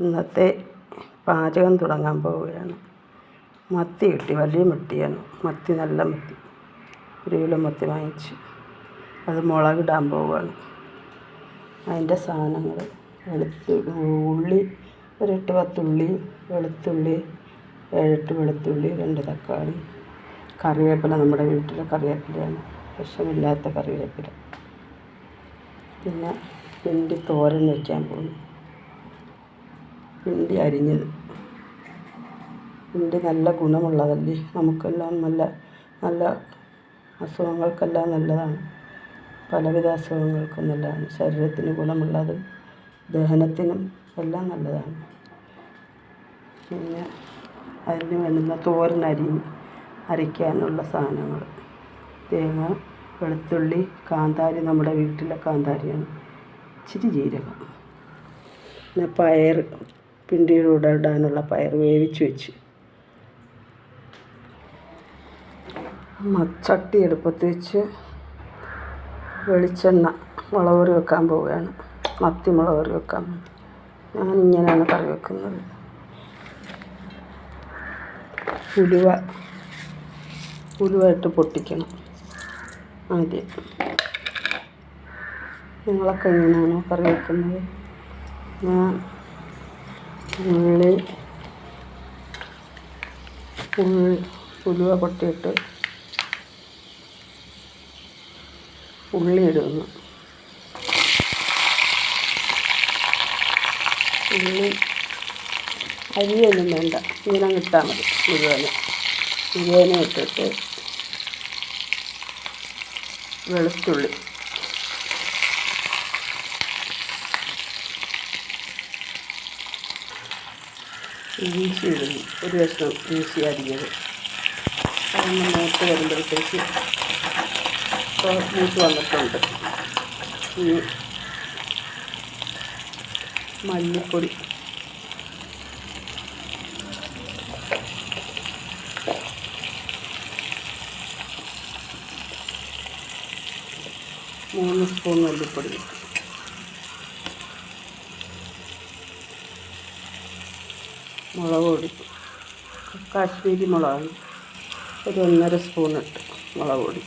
ഇന്നത്തെ പാചകം തുടങ്ങാൻ പോവുകയാണ്. മത്തി കിട്ടി വലിയ മത്തിയാണ്. മത്തി നല്ല മത്തി. ഒരു കിലോ മത്തി വാങ്ങിച്ചു അത് മുളകിടാൻ പോവുകയാണ്. അതിന്റെ സാധനങ്ങൾ വെളുത്തു ഉള്ളി ഒരു എട്ട് പത്ത് ഉള്ളി വെളുത്തുള്ളി ഏഴെട്ട് വെളുത്തുള്ളി രണ്ട് തക്കാളി. കറിവേപ്പില നമ്മുടെ വീട്ടിലെ കറിവേപ്പിലയാണ്. വിഷമില്ലാത്ത കറിവേപ്പില. പിന്നെ പിണ്ടി തോരൻ വയ്ക്കാൻ പോകുന്നു. പിണ്ടി അരിഞ്ഞത്. പിണ്ടി നല്ല ഗുണമുള്ളതല്ലേ? നമുക്കെല്ലാം നല്ല നല്ല അസുഖങ്ങൾക്കെല്ലാം നല്ലതാണ്. പലവിധ അസുഖങ്ങൾക്കും നല്ലതാണ്. ശരീരത്തിന് ഗുണമുള്ളത് ദഹനത്തിനും എല്ലാം നല്ലതാണ്. പിന്നെ അതിന് വേണ്ടുന്ന തോരനരി അരി അരയ്ക്കാനുള്ള സാധനങ്ങൾ. തേങ്ങ വെളുത്തുള്ളി കാന്താരി. നമ്മുടെ വീട്ടിലെ കാന്താരിയാണ്. ഇച്ചിരി ജീരകം. പിന്നെ പയർ പിണ്ടിയുടെ കൂടെ ഇടാനുള്ള പയർ വേവിച്ച് വെച്ച്. ചട്ടി എടുപ്പത്ത് വെച്ച് വെളിച്ചെണ്ണ മുളക് കറി വെക്കാൻ പോവുകയാണ്. മത്തി മുളക് കറി വെക്കാൻ ഞാനിങ്ങനെയാണ് കറി വെക്കുന്നത്. ഉലുവ ഉലുവ ഇട്ട് പൊട്ടിക്കണം ആദ്യം. നിങ്ങളൊക്കെ എങ്ങനെയാണോ കറി വെക്കുന്നത്? ഞാൻ ഉള്ളി ഉള്ളി ഉലുവ പൊട്ടിയിട്ട് ഉള്ളി ഇടുന്നു. ഉള്ളി അരിയൊന്നും വേണ്ട. ഇങ്ങനെ ഇട്ടാൽ മതി മുഴുവൻ മുഴുവനെ ഇട്ടിട്ട് വെളുത്തുള്ളി. ഇഞ്ചി ഇടുന്നു ഒരു കഷ്ണം ഇഞ്ചി അരിഞ്ഞത് അതൊന്ന് മൂത്ത് വരുമ്പോഴത്തേക്ക് ഇപ്പോൾ മൂത്ത് വന്നിട്ടുണ്ട്. ഇനി മല്ലിപ്പൊടി. മൂന്ന് സ്പൂൺ മല്ലിപ്പൊടി. മുളക് പൊടി കാശ്മീരി മുളകാണ് ഒരു ഒന്നര സ്പൂൺ ഇട്ട് മുളക് പൊടി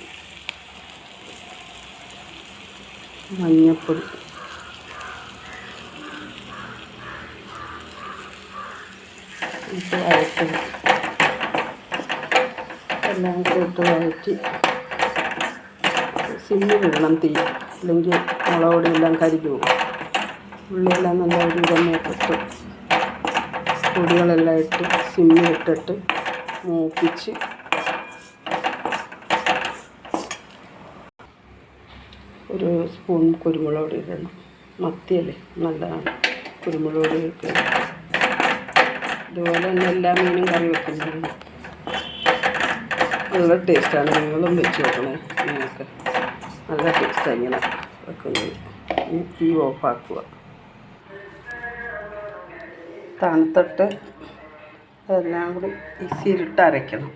മഞ്ഞൾപ്പൊടി ഇട്ട് വഴറ്റും. എല്ലാം കൂട്ട് വഴറ്റി. സിമ്മിലിടണം തീ. അല്ലെങ്കിൽ മുളക് പൊടിയെല്ലാം കരിഞ്ഞു പോകും. ഉള്ളിയെല്ലാം നല്ല ഒരു ഇട്ട് പൊടികളെല്ലാം ഇട്ട് സിമ്മിലിട്ടിട്ട് മൂപ്പിച്ച് ഒരു സ്പൂൺ കുരുമുളക് പൊടി ഇടണം. മത്തിയല്ലേ? നല്ലതാണ്. കുരുമുളക് പൊടി ഇട്ട്. ഇതുപോലെ തന്നെ എല്ലാ മീനും കറി വെക്കുന്നതാണ് നല്ല ടേസ്റ്റാണ്. നിങ്ങളും വെച്ച് നോക്കണേ. നിങ്ങൾക്ക് നല്ല ടേസ്റ്റാണ് ഇങ്ങനെ വെക്കുന്നത്. ഈ ഓഫാക്കുക തണുത്തിട്ട് അതെല്ലാം കൂടി മിക്സിയിലിട്ട് അരയ്ക്കണം.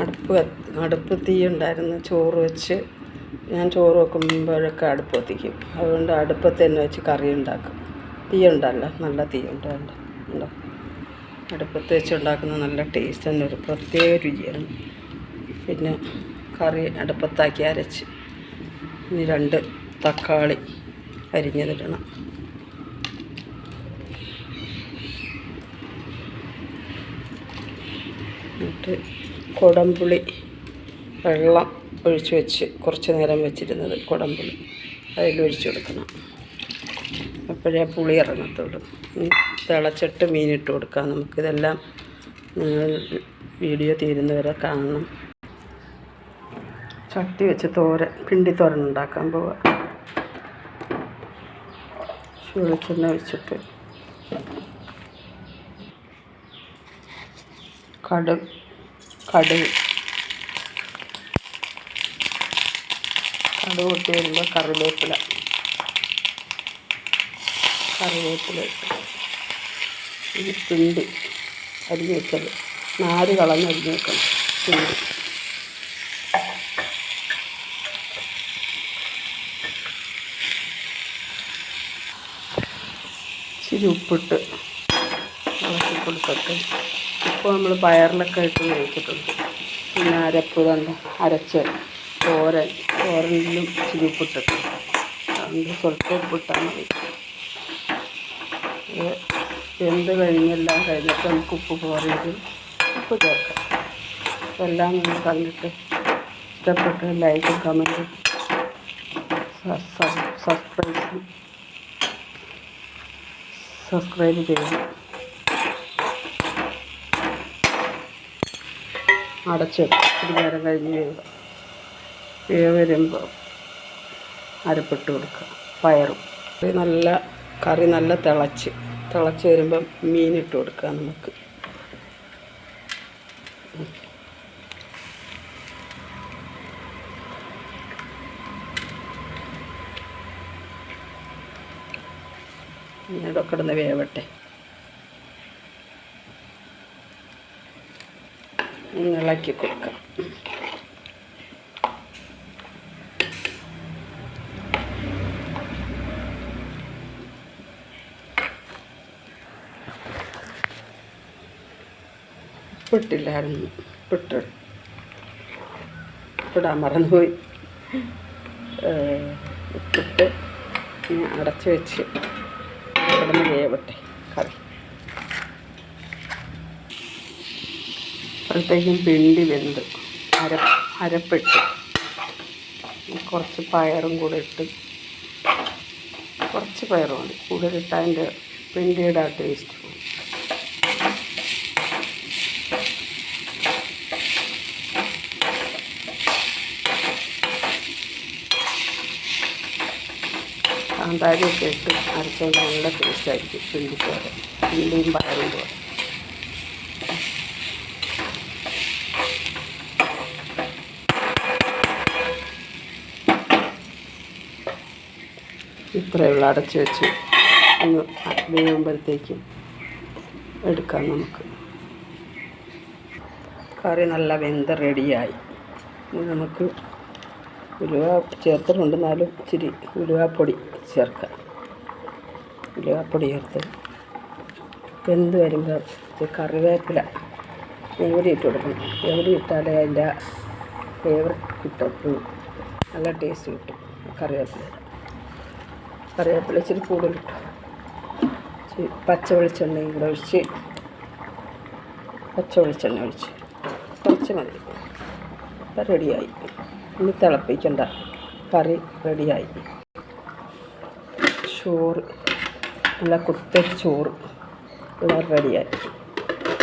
അടുപ്പ് അടുപ്പ് തീ ഉണ്ടായിരുന്നു ചോറ് വെച്ച്. ഞാൻ ചോറ് വെക്കുമ്പോഴൊക്കെ അടുപ്പ് കത്തിക്കും. അതുകൊണ്ട് അടുപ്പത്ത് തന്നെ വെച്ച് കറി ഉണ്ടാക്കും. തീ ഉണ്ടല്ലോ നല്ല തീ ഉണ്ടോ അടുപ്പത്ത് വെച്ച് ഉണ്ടാക്കുന്ന നല്ല ടേസ്റ്റ് തന്നെ ഒരു പ്രത്യേക രുചിയാണ്. പിന്നെ കറി അടുപ്പത്താക്കി അരച്ച്. ഇനി രണ്ട് തക്കാളി അരിഞ്ഞതിടണം. എന്നിട്ട് കുടംപുളി വെള്ളം ഒഴിച്ച് വെച്ച് കുറച്ച് നേരം വെച്ചിരുന്നത് കുടംപുളി. അതിലൊഴിച്ച് കൊടുക്കണം. അപ്പോഴേ പുളി ഇറങ്ങത്തുള്ളൂ. തിളച്ചിട്ട് മീനിട്ട് കൊടുക്കാം. നമുക്കിതെല്ലാം നിങ്ങൾ വീഡിയോ തീരുന്നവരെ കാണണം. ചട്ടി വെച്ച് തോരൻ പിണ്ടി തോരൻ ഉണ്ടാക്കാൻ പോവാം. വെളിച്ചെണ്ണ ഒഴിച്ചിട്ട്. കടുക് കടുക് കടുക് പൊട്ടി വരുമ്പോൾ കറിവേപ്പില. കറിവേപ്പില ഈ പിണ്ടി. അരിഞ്ഞ് വെച്ചത് നാല് കളഞ്ഞ് അരിഞ്ഞ് വെക്കണം. പിണ്ടി. ഇച്ചിരി ഉപ്പിട്ട് ഇളക്കി കൊടുത്തിട്ട് ഇപ്പോൾ നമ്മൾ പയറിലൊക്കെ ഇട്ട് വേവിച്ചിട്ടുണ്ട്. പിന്നെ അരപ്പ് കണ്ട അരച്ച് തോരൻ തോരനിലും ഇച്ചിരി ഉപ്പിട്ടിട്ട്. അതുകൊണ്ട് സ്വല്പം ഉപ്പിട്ടാൽ മതി. എന്ത് കഴിഞ്ഞെല്ലാം കഴിഞ്ഞിട്ട് നമുക്ക് ഉപ്പ് പോരെങ്കിൽ ഉപ്പ് ചേർക്കാം. എല്ലാം നിങ്ങൾ കണ്ടിട്ട് ഇഷ്ടപ്പെട്ട് ലൈക്കും കമന്റും സബ്സ്ക്രൈബ് സബ്സ്ക്രൈബ് ചെയ്യണം. അടച്ചിട്ട് ഒരു നേരം കഴിഞ്ഞ് വരുമ്പോൾ അരപ്പിട്ട് കൊടുക്കുക. പയറും. നല്ല കറി നല്ല തിളച്ച്. തിളച്ച് വരുമ്പം മീനിട്ട് കൊടുക്കുക നമുക്ക്. ഇടക്കിടന്ന് കിടന്ന് വേവട്ടെ. ഒന്ന് ഇളക്കി കൊടുക്കാം. ഉപ്പിട്ടില്ലായിരുന്നു ഉപ്പിട്ട് ഉപ്പിടാൻ മറന്നുപോയി. ഉപ്പിട്ട് ഇനി വെച്ച് കിടന്ന് വേവട്ടെ കറി അപ്പോഴത്തേക്കും പിണ്ടി വെന്ത്. അര അരപ്പിട്ട്. കുറച്ച് പയറും കൂടെ ഇട്ട്. കുറച്ച് പയറും മതി. ഇട്ടാൽ അതിന്റെ പിണ്ടിയുടെ ആ ടേസ്റ്റ് പോകും കാന്താരിയൊക്കെ ഇട്ട് അരച്ചാൽ നല്ല ടേസ്റ്റായിരിക്കും പിണ്ടിക്കാറ് പിണ്ടിയും പയറും പോലെ. ഇത്രയുള്ള അടച്ചു വെച്ച് ഒന്ന് വേവുമ്പോഴത്തേക്കും എടുക്കാം നമുക്ക്. കറി നല്ല വെന്ത് റെഡിയായി. ഇനി നമുക്ക് ഉലുവ ചേർത്തിട്ടുണ്ട്. എന്നാലും ഇച്ചിരി ഉലുവാപ്പൊടി ചേർക്കാം. ഉലുവാപ്പൊടി ചേർത്ത് വെന്ത് വരുമ്പോൾ കറിവേപ്പില എവിടെ ഇട്ട് കൊടുക്കണം. എവിടെ ഇട്ടാലേ അതിന്റെ ഫ്ലേവർ കിട്ടും നല്ല ടേസ്റ്റ് കിട്ടും കറിവേപ്പില. കറിവേപ്പില ഇച്ചിരി ഇച്ചിരി പച്ച വെളിച്ചെണ്ണയും കൂടെ ഒഴിച്ച് പച്ച വെളിച്ചെണ്ണ ഒഴിച്ച് കുറച്ച് മതി. അപ്പം റെഡിയായി. ഇനി തിളപ്പിക്കണ്ട. കറി റെഡിയായി. ചോറ് നല്ല കുത്തരി ചോറ് ഇവിടെ റെഡിയായി.